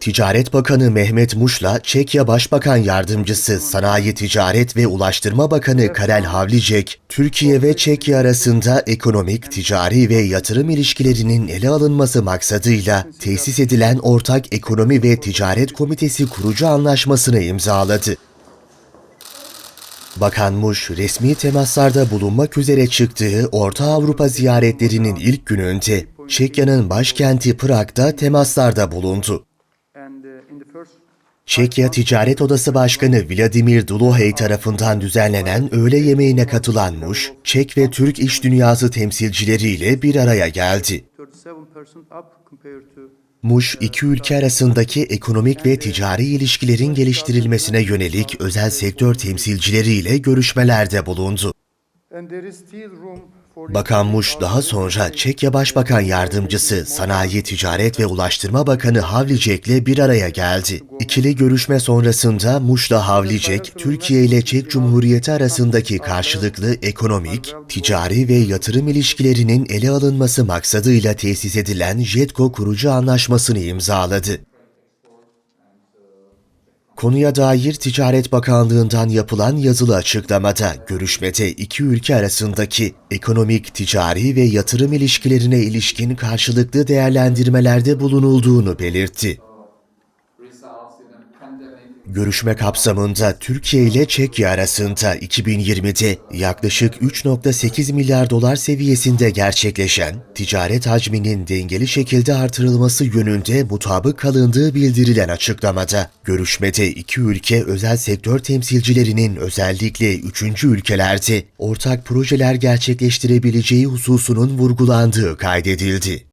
Ticaret Bakanı Mehmet Muş'la Çekya Başbakan Yardımcısı Sanayi Ticaret ve Ulaştırma Bakanı Karel Havlicek, Türkiye ve Çekya arasında ekonomik, ticari ve yatırım ilişkilerinin ele alınması maksadıyla tesis edilen Ortak Ekonomi ve Ticaret Komitesi kurucu anlaşmasını imzaladı. Bakan Muş, resmi temaslarda bulunmak üzere çıktığı Orta Avrupa ziyaretlerinin ilk gününde Çekya'nın başkenti Prag'da temaslarda bulundu. Çekya Ticaret Odası Başkanı Vladimir Dulohey tarafından düzenlenen öğle yemeğine katılan Muş, Çek ve Türk iş dünyası temsilcileriyle bir araya geldi. 37% up compared to Muş, iki ülke arasındaki ekonomik ve ticari ilişkilerin geliştirilmesine yönelik özel sektör temsilcileriyle görüşmelerde bulundu. Bakan Muş daha sonra Çekya Başbakan Yardımcısı Sanayi, Ticaret ve Ulaştırma Bakanı Havlicek'le bir araya geldi. İkili görüşme sonrasında Muş'la Havlicek, Türkiye ile Çek Cumhuriyeti arasındaki karşılıklı ekonomik, ticari ve yatırım ilişkilerinin ele alınması maksadıyla tesis edilen JETKO kurucu anlaşmasını imzaladı. Konuya dair Ticaret Bakanlığı'ndan yapılan yazılı açıklamada görüşmede iki ülke arasındaki ekonomik, ticari ve yatırım ilişkilerine ilişkin karşılıklı değerlendirmelerde bulunulduğunu belirtti. Görüşme kapsamında Türkiye ile Çekya arasında 2020'de yaklaşık 3.8 milyar dolar seviyesinde gerçekleşen ticaret hacminin dengeli şekilde artırılması yönünde mutabık kalındığı bildirilen açıklamada, görüşmede iki ülke özel sektör temsilcilerinin özellikle üçüncü ülkelerde ortak projeler gerçekleştirebileceği hususunun vurgulandığı kaydedildi.